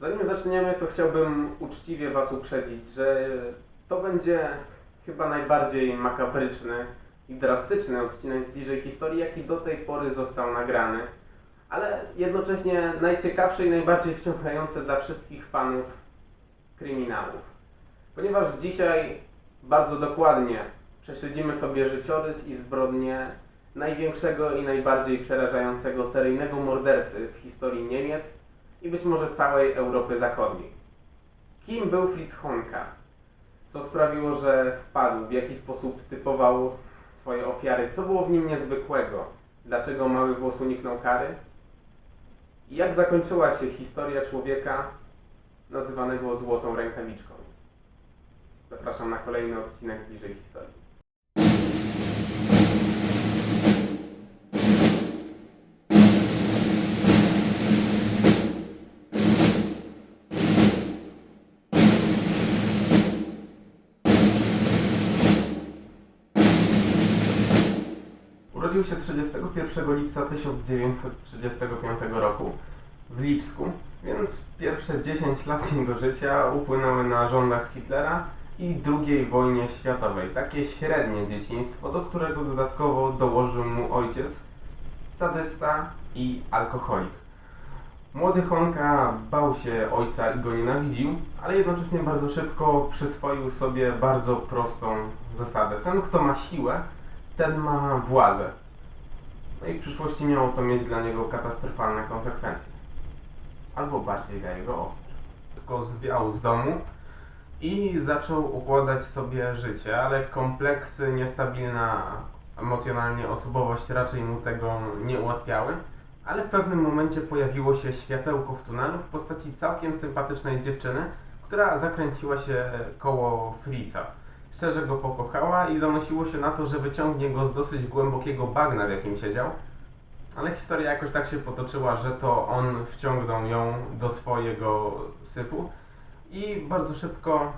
Zanim zaczniemy, to chciałbym uczciwie Was uprzedzić, że to będzie chyba najbardziej makabryczny i drastyczny odcinek bliżej historii, jaki do tej pory został nagrany, ale jednocześnie najciekawszy i najbardziej wciągający dla wszystkich fanów kryminałów. Ponieważ dzisiaj bardzo dokładnie prześledzimy sobie życiorys i zbrodnie największego i najbardziej przerażającego seryjnego mordercy w historii Niemiec i być może całej Europy Zachodniej. Kim był Fritz Honka? Co sprawiło, że wpadł? W jaki sposób typował swoje ofiary? Co było w nim niezwykłego? Dlaczego mały włos uniknął kary? I jak zakończyła się historia człowieka nazywanego złotą rękawiczką? Zapraszam na kolejny odcinek bliżej historii. Urodził się 31 lipca 1935 roku w Lipsku, więc pierwsze 10 lat jego życia upłynęły na rządach Hitlera i II wojnie światowej. Takie średnie dzieciństwo, do którego dodatkowo dołożył mu ojciec, sadysta i alkoholik. Młody Honka bał się ojca i go nienawidził, ale jednocześnie bardzo szybko przyswoił sobie bardzo prostą zasadę. Ten, kto ma siłę, ten ma władzę. No i w przyszłości miało to mieć dla niego katastrofalne konsekwencje. Albo bardziej dla jego ofiar. Tylko zwiał z domu i zaczął układać sobie życie, ale kompleksy, niestabilna emocjonalnie osobowość raczej mu tego nie ułatwiały. Ale w pewnym momencie pojawiło się światełko w tunelu w postaci całkiem sympatycznej dziewczyny, która zakręciła się koło Fritza. Szczerze go pokochała i zanosiło się na to, że wyciągnie go z dosyć głębokiego bagna, w jakim siedział. Ale historia jakoś tak się potoczyła, że to on wciągnął ją do swojego syfu i bardzo szybko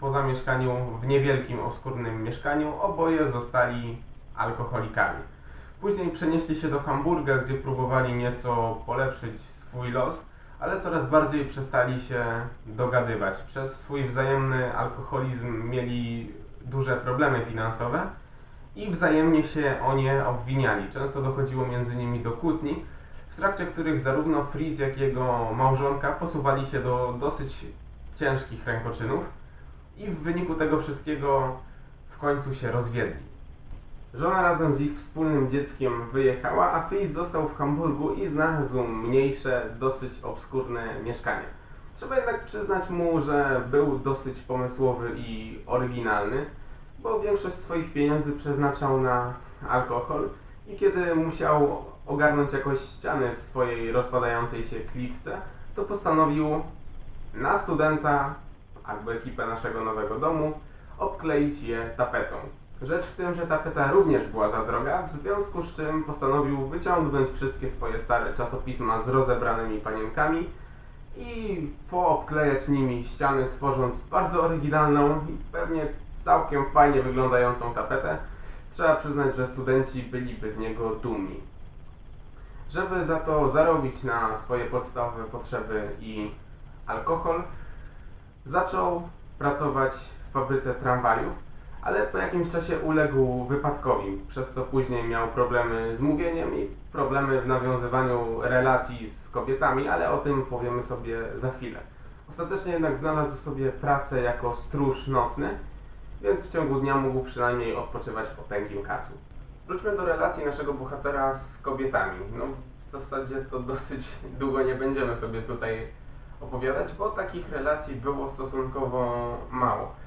po zamieszkaniu w niewielkim, obskurnym mieszkaniu oboje zostali alkoholikami. Później przenieśli się do Hamburga, gdzie próbowali nieco polepszyć swój los, ale coraz bardziej przestali się dogadywać. Przez swój wzajemny alkoholizm mieli duże problemy finansowe i wzajemnie się o nie obwiniali. Często dochodziło między nimi do kłótni, w trakcie których zarówno Fritz, jak i jego małżonka posuwali się do dosyć ciężkich rękoczynów i w wyniku tego wszystkiego w końcu się rozwiedli. Żona razem z ich wspólnym dzieckiem wyjechała, a Fritz został w Hamburgu i znalazł mniejsze, dosyć obskurne mieszkanie. Trzeba jednak przyznać mu, że był dosyć pomysłowy i oryginalny, bo większość swoich pieniędzy przeznaczał na alkohol i kiedy musiał ogarnąć jakoś ściany w swojej rozpadającej się klitce, to postanowił na studenta albo ekipę naszego nowego domu obkleić je tapetą. Rzecz w tym, że tapeta również była za droga, w związku z czym postanowił wyciągnąć wszystkie swoje stare czasopisma z rozebranymi panienkami i poobklejać nimi ściany, stworząc bardzo oryginalną i pewnie całkiem fajnie wyglądającą tapetę. Trzeba przyznać, że studenci byliby z niego dumni. Żeby za to zarobić na swoje podstawowe potrzeby i alkohol, zaczął pracować w fabryce tramwajów, ale po jakimś czasie uległ wypadkowi, przez co później miał problemy z mówieniem i problemy w nawiązywaniu relacji z kobietami, ale o tym powiemy sobie za chwilę. Ostatecznie jednak znalazł sobie pracę jako stróż nocny, więc w ciągu dnia mógł przynajmniej odpoczywać po tęgim kacu. Wróćmy do relacji naszego bohatera z kobietami. No, w zasadzie to dosyć długo nie będziemy sobie tutaj opowiadać, bo takich relacji było stosunkowo mało.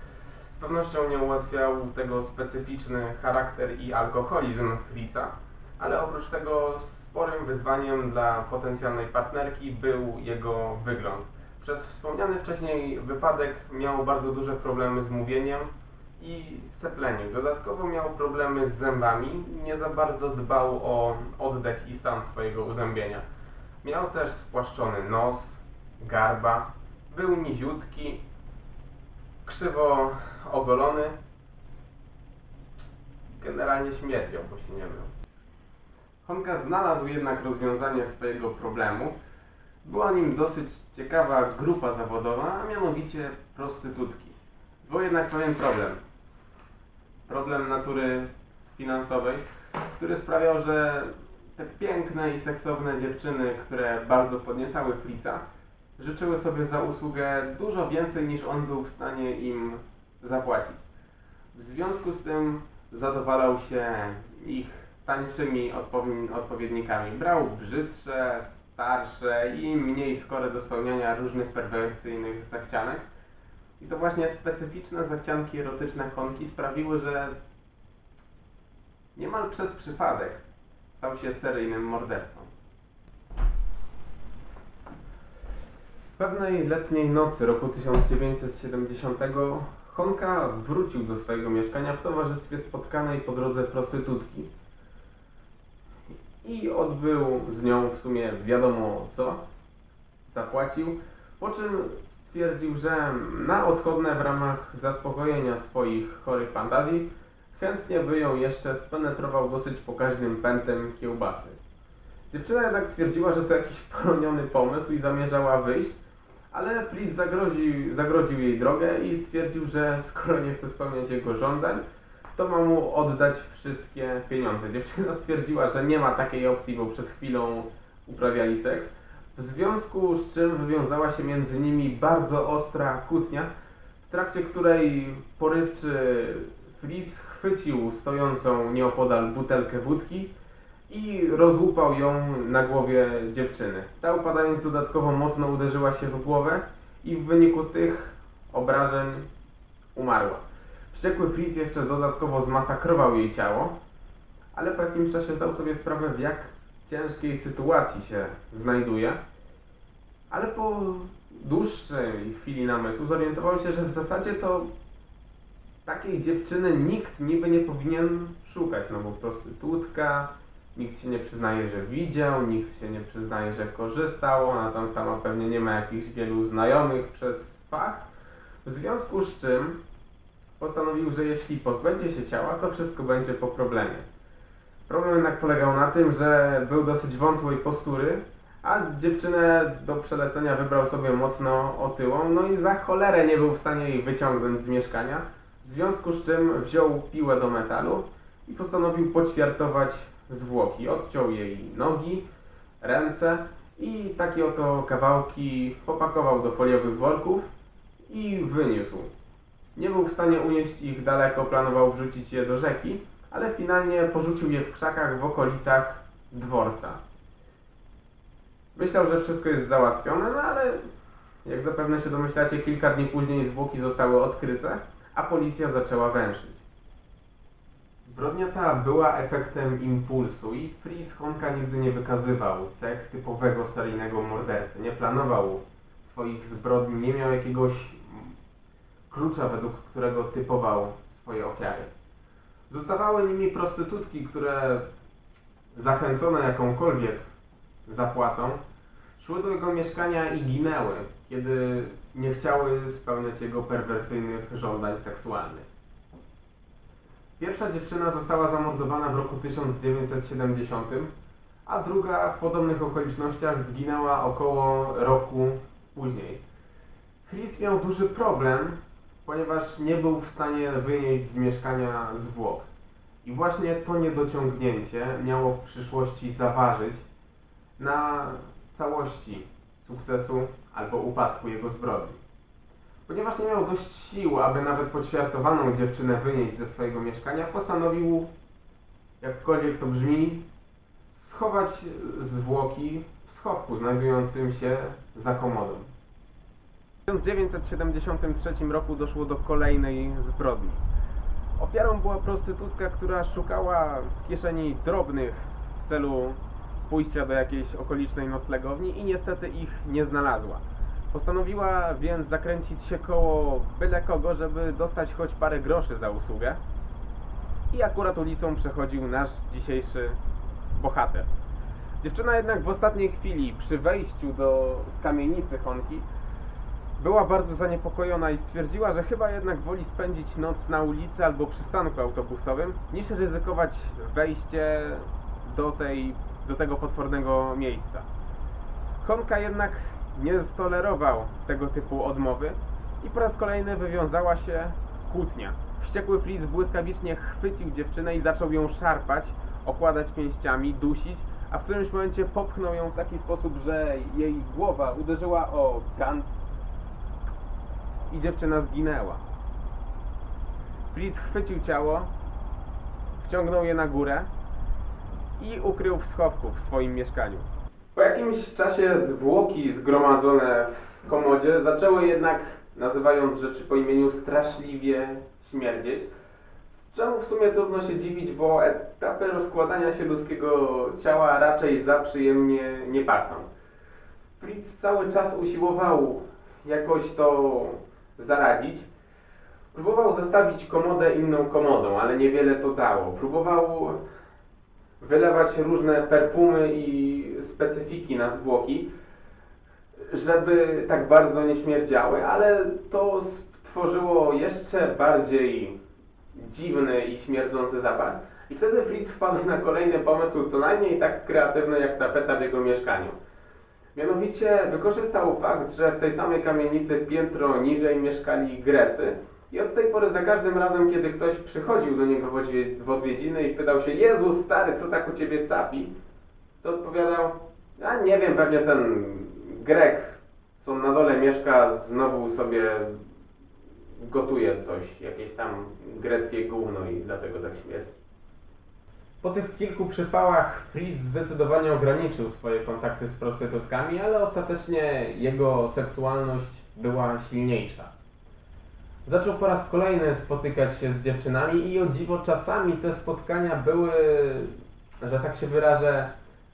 Z pewnością nie ułatwiał tego specyficzny charakter i alkoholizm Fritza, ale oprócz tego sporym wyzwaniem dla potencjalnej partnerki był jego wygląd. Przez wspomniany wcześniej wypadek miał bardzo duże problemy z mówieniem i sepleniem. Dodatkowo miał problemy z zębami i nie za bardzo dbał o oddech i stan swojego uzębienia. Miał też spłaszczony nos, garba, był niziutki, krzywo ogolony, generalnie śmierdział, bo się nie mył. Honka znalazł jednak rozwiązanie swojego problemu. Była nim dosyć ciekawa grupa zawodowa, a mianowicie prostytutki. Był jednak pewien problem. Problem natury finansowej, który sprawiał, że te piękne i seksowne dziewczyny, które bardzo podniecały Fritza, życzyły sobie za usługę dużo więcej niż on był w stanie im zapłacić. W związku z tym zadowalał się ich tańszymi odpowiedni- odpowiednikami. Brał brzydsze, starsze i mniej skore do spełniania różnych perwersyjnych zachcianek. I to właśnie specyficzne zachcianki erotyczne Honki sprawiły, że niemal przez przypadek stał się seryjnym mordercą. Pewnej letniej nocy roku 1970 Honka wrócił do swojego mieszkania w towarzystwie spotkanej po drodze prostytutki i odbył z nią w sumie wiadomo co, zapłacił, po czym stwierdził, że na odchodne w ramach zaspokojenia swoich chorych fantazji chętnie by ją jeszcze spenetrował dosyć pokaźnym pętem kiełbasy. Dziewczyna jednak stwierdziła, że to jakiś poroniony pomysł i zamierzała wyjść, ale Fritz zagroził, zagrodził jej drogę i stwierdził, że skoro nie chce spełniać jego żądań, to ma mu oddać wszystkie pieniądze. Dziewczyna stwierdziła, że nie ma takiej opcji, bo przed chwilą uprawiali seks, w związku z czym wywiązała się między nimi bardzo ostra kłótnia, w trakcie której porywczy Fritz chwycił stojącą nieopodal butelkę wódki i rozłupał ją na głowie dziewczyny. Ta upadając dodatkowo mocno uderzyła się w głowę i w wyniku tych obrażeń umarła. Wściekły Fritz jeszcze dodatkowo zmasakrował jej ciało, ale po jakimś czasie zdał sobie sprawę w jak ciężkiej sytuacji się znajduje, ale po dłuższej chwili namysłu zorientował się, że w zasadzie to takiej dziewczyny nikt niby nie powinien szukać, no bo prostytutka, nikt się nie przyznaje, że widział, nikt się nie przyznaje, że korzystał, ona tam sama pewnie nie ma jakichś wielu znajomych przez fach, w związku z czym postanowił, że jeśli pozbędzie się ciała, to wszystko będzie po problemie. Problem jednak polegał na tym, że był dosyć wątłej postury, a dziewczynę do przelecenia wybrał sobie mocno otyłą, no i za cholerę nie był w stanie jej wyciągnąć z mieszkania, w związku z czym wziął piłę do metalu i postanowił poćwiartować zwłoki. Odciął jej nogi, ręce i takie oto kawałki popakował do foliowych worków i wyniósł. Nie był w stanie unieść ich daleko, planował wrzucić je do rzeki, ale finalnie porzucił je w krzakach w okolicach dworca. Myślał, że wszystko jest załatwione, no ale jak zapewne się domyślacie, kilka dni później zwłoki zostały odkryte, a policja zaczęła węszyć. Zbrodnia ta była efektem impulsu i Fritz Honka nigdy nie wykazywał cech typowego seryjnego mordercy. Nie planował swoich zbrodni, nie miał jakiegoś klucza, według którego typował swoje ofiary. Zostawały nimi prostytutki, które zachęcone jakąkolwiek zapłatą, szły do jego mieszkania i ginęły, kiedy nie chciały spełniać jego perwersyjnych żądań seksualnych. Pierwsza dziewczyna została zamordowana w roku 1970, a druga w podobnych okolicznościach zginęła około roku później. Fritz miał duży problem, ponieważ nie był w stanie wynieść z mieszkania zwłok. I właśnie to niedociągnięcie miało w przyszłości zaważyć na całości sukcesu albo upadku jego zbrodni. Ponieważ nie miał dość sił, aby nawet poćwiartowaną dziewczynę wynieść ze swojego mieszkania, postanowił, jakkolwiek to brzmi, schować zwłoki w schowku znajdującym się za komodą. W 1973 roku doszło do kolejnej zbrodni. Ofiarą była prostytutka, która szukała kieszeni drobnych w celu pójścia do jakiejś okolicznej noclegowni i niestety ich nie znalazła. Postanowiła więc zakręcić się koło byle kogo, żeby dostać choć parę groszy za usługę. I akurat ulicą przechodził nasz dzisiejszy bohater. Dziewczyna jednak w ostatniej chwili, przy wejściu do kamienicy Honki, była bardzo zaniepokojona i stwierdziła, że chyba jednak woli spędzić noc na ulicy albo przystanku autobusowym, niż ryzykować wejście do, tej, do tego potwornego miejsca. Honka jednak nie stolerował tego typu odmowy i po raz kolejny wywiązała się kłótnia. Wściekły Fritz błyskawicznie chwycił dziewczynę i zaczął ją szarpać, okładać pięściami, dusić, a w którymś momencie popchnął ją w taki sposób, że jej głowa uderzyła o gant i dziewczyna zginęła. Fritz chwycił ciało, wciągnął je na górę i ukrył w schowku w swoim mieszkaniu. Po jakimś czasie zwłoki zgromadzone w komodzie zaczęły jednak, nazywając rzeczy po imieniu, straszliwie śmierdzieć. Czemu w sumie trudno się dziwić, bo etapy rozkładania się ludzkiego ciała raczej za przyjemnie nie pachną. Fritz cały czas usiłował jakoś to zaradzić. Próbował zostawić komodę inną komodą, ale niewiele to dało. Próbował wylewać różne perfumy i specyfiki na zwłoki, żeby tak bardzo nie śmierdziały, ale to stworzyło jeszcze bardziej dziwny i śmierdzący zapach. I wtedy Fritz wpadł na kolejny pomysł, co najmniej tak kreatywny jak tapeta w jego mieszkaniu. Mianowicie wykorzystał fakt, że w tej samej kamienicy piętro niżej mieszkali Grecy i od tej pory za każdym razem, kiedy ktoś przychodził do niego w odwie- w odwiedziny i pytał się Jezu stary, co tak u ciebie capi? To odpowiadał, a nie wiem, pewnie ten Grek, co na dole mieszka, znowu sobie gotuje coś, jakieś tam greckie gówno i dlatego tak śmierdzi. Po tych kilku przypałach Fritz zdecydowanie ograniczył swoje kontakty z prostytutkami, ale ostatecznie jego seksualność była silniejsza. Zaczął po raz kolejny spotykać się z dziewczynami i o dziwo czasami te spotkania były, że tak się wyrażę,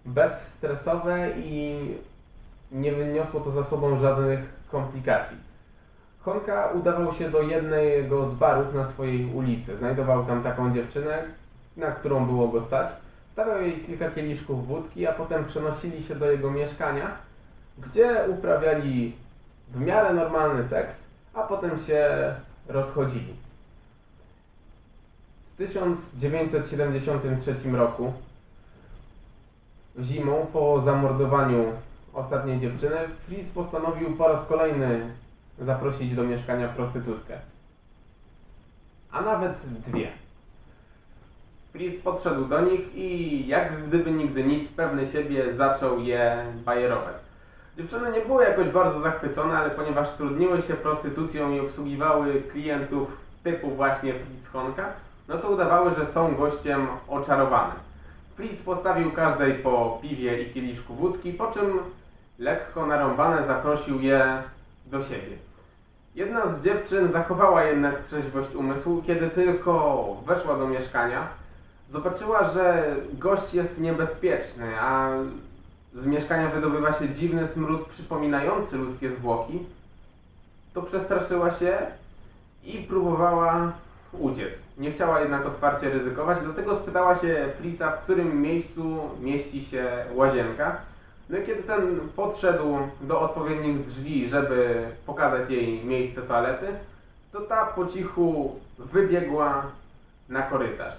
bezstresowe i nie wyniosło to za sobą żadnych komplikacji. Honka udawał się do jednego z barów na swojej ulicy. Znajdował tam taką dziewczynę, na którą było go stać. Stawiał jej kilka kieliszków wódki, a potem przenosili się do jego mieszkania, gdzie uprawiali w miarę normalny seks, a potem się rozchodzili. W 1973 roku, zimą, po zamordowaniu ostatniej dziewczyny, Fritz postanowił po raz kolejny zaprosić do mieszkania prostytutkę. A nawet dwie. Fritz podszedł do nich i jak gdyby nigdy nic, pewny siebie zaczął je bajerować. Dziewczyny nie były jakoś bardzo zachwycone, ale ponieważ trudniły się prostytucją i obsługiwały klientów typu właśnie Fritz Honka, no to udawały, że są gościem oczarowanym. Fritz postawił każdej po piwie i kieliszku wódki, po czym lekko narąbane zaprosił je do siebie. Jedna z dziewczyn zachowała jednak trzeźwość umysłu, kiedy tylko weszła do mieszkania, zobaczyła, że gość jest niebezpieczny, a z mieszkania wydobywa się dziwny smród przypominający ludzkie zwłoki, to przestraszyła się i próbowała uciec. Nie chciała jednak otwarcie ryzykować, dlatego spytała się Fritza, w którym miejscu mieści się łazienka. No i kiedy ten podszedł do odpowiednich drzwi, żeby pokazać jej miejsce toalety, to ta po cichu wybiegła na korytarz.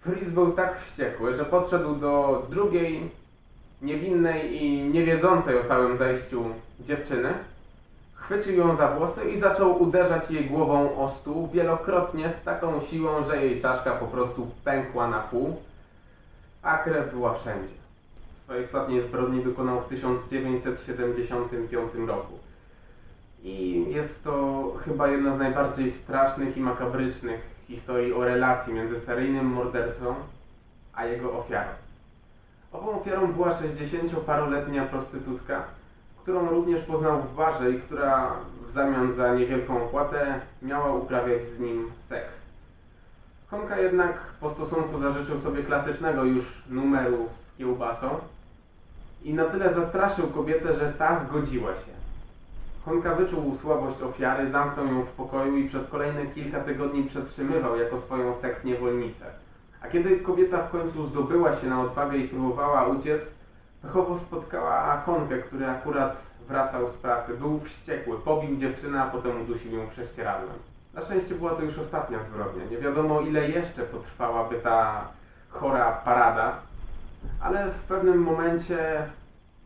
Fritz był tak wściekły, że podszedł do drugiej, niewinnej i niewiedzącej o całym zajściu dziewczyny, chwycił ją za włosy i zaczął uderzać jej głową o stół wielokrotnie z taką siłą, że jej czaszka po prostu pękła na pół, a krew była wszędzie. Swojej ostatniej zbrodni dokonał w 1975 roku. I jest to chyba jedna z najbardziej strasznych i makabrycznych historii o relacji między seryjnym mordercą a jego ofiarą. Ową ofiarą była 60-paroletnia prostytutka, którą również poznał w barze i która w zamian za niewielką opłatę miała uprawiać z nim seks. Honka jednak po stosunku zażyczył sobie klasycznego już numeru z kiełbasą i na tyle zastraszył kobietę, że ta zgodziła się. Honka wyczuł słabość ofiary, zamknął ją w pokoju i przez kolejne kilka tygodni przetrzymywał jako swoją seks niewolnicę. A kiedy kobieta w końcu zdobyła się na odwagę i próbowała uciec, pechowo spotkała Honkę, który akurat wracał z pracy. Był wściekły, pobił dziewczynę, a potem udusił ją prześcieradłem. Na szczęście była to już ostatnia zbrodnia. Nie wiadomo ile jeszcze potrwałaby ta chora parada, ale w pewnym momencie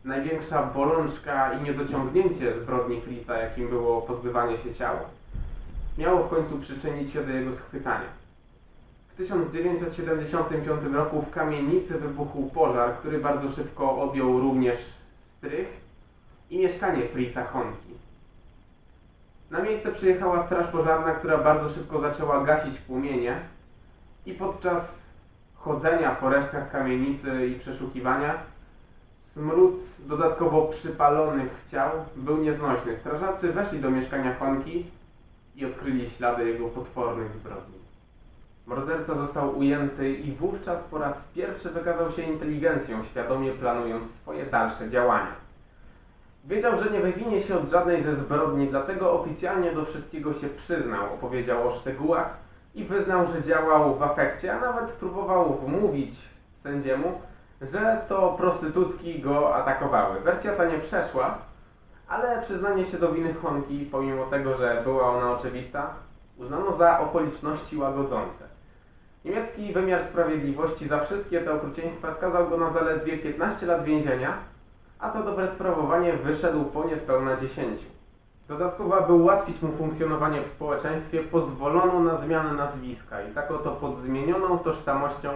największa bolączka i niedociągnięcie zbrodni Fritza, jakim było pozbywanie się ciał, miało w końcu przyczynić się do jego schwytania. W 1975 roku w kamienicy wybuchł pożar, który bardzo szybko objął również strych i mieszkanie Fritza Honki. Na miejsce przyjechała straż pożarna, która bardzo szybko zaczęła gasić płomienie i podczas chodzenia po resztkach kamienicy i przeszukiwania smród dodatkowo przypalonych ciał był nieznośny. Strażacy weszli do mieszkania Honki i odkryli ślady jego potwornych zbrodni. Morderca został ujęty i wówczas po raz pierwszy wykazał się inteligencją, świadomie planując swoje dalsze działania. Wiedział, że nie wywinie się od żadnej ze zbrodni, dlatego oficjalnie do wszystkiego się przyznał, opowiedział o szczegółach i wyznał, że działał w afekcie, a nawet próbował wmówić sędziemu, że to prostytutki go atakowały. Wersja ta nie przeszła, ale przyznanie się do winy Honki, pomimo tego, że była ona oczywista, uznano za okoliczności łagodzące. Niemiecki wymiar sprawiedliwości za wszystkie te okrucieństwa skazał go na zaledwie 15 lat więzienia, a za dobre sprawowanie wyszedł po niespełna 10. Dodatkowo, aby ułatwić mu funkcjonowanie w społeczeństwie, pozwolono na zmianę nazwiska i tak oto pod zmienioną tożsamością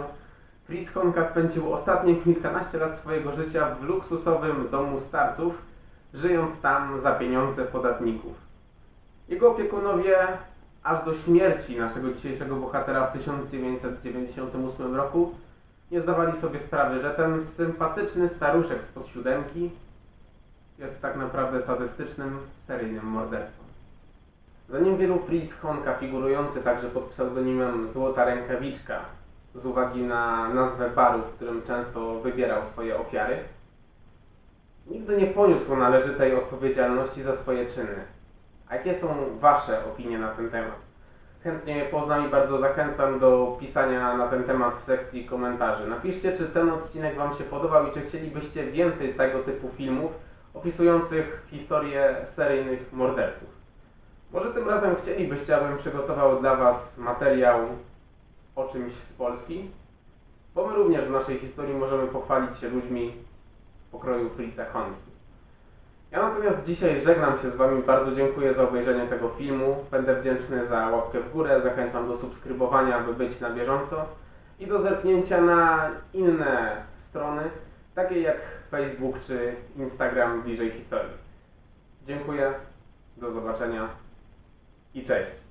Fritz Honka spędził ostatnie kilkanaście lat swojego życia w luksusowym domu starców, żyjąc tam za pieniądze podatników. Jego opiekunowie aż do śmierci naszego dzisiejszego bohatera w 1998 roku nie zdawali sobie sprawy, że ten sympatyczny staruszek spod siódemki jest tak naprawdę sadystycznym, seryjnym mordercą. Zanim wielu Fritz Honka figurujący także pod pseudonimem Złota Rękawiczka z uwagi na nazwę baru, w którym często wybierał swoje ofiary, nigdy nie poniósł należytej odpowiedzialności za swoje czyny. A jakie są Wasze opinie na ten temat? Chętnie poznam i bardzo zachęcam do pisania na ten temat w sekcji komentarzy. Napiszcie, czy ten odcinek Wam się podobał i czy chcielibyście więcej tego typu filmów opisujących historię seryjnych morderców. Może tym razem chcielibyście, abym przygotował dla Was materiał o czymś z Polski, bo my również w naszej historii możemy pochwalić się ludźmi pokroju Fritza Honki. Ja natomiast dzisiaj żegnam się z Wami, bardzo dziękuję za obejrzenie tego filmu, będę wdzięczny za łapkę w górę, zachęcam do subskrybowania, aby być na bieżąco. I do zerknięcia na inne strony, takie jak Facebook czy Instagram bliżej historii. Dziękuję, do zobaczenia i cześć.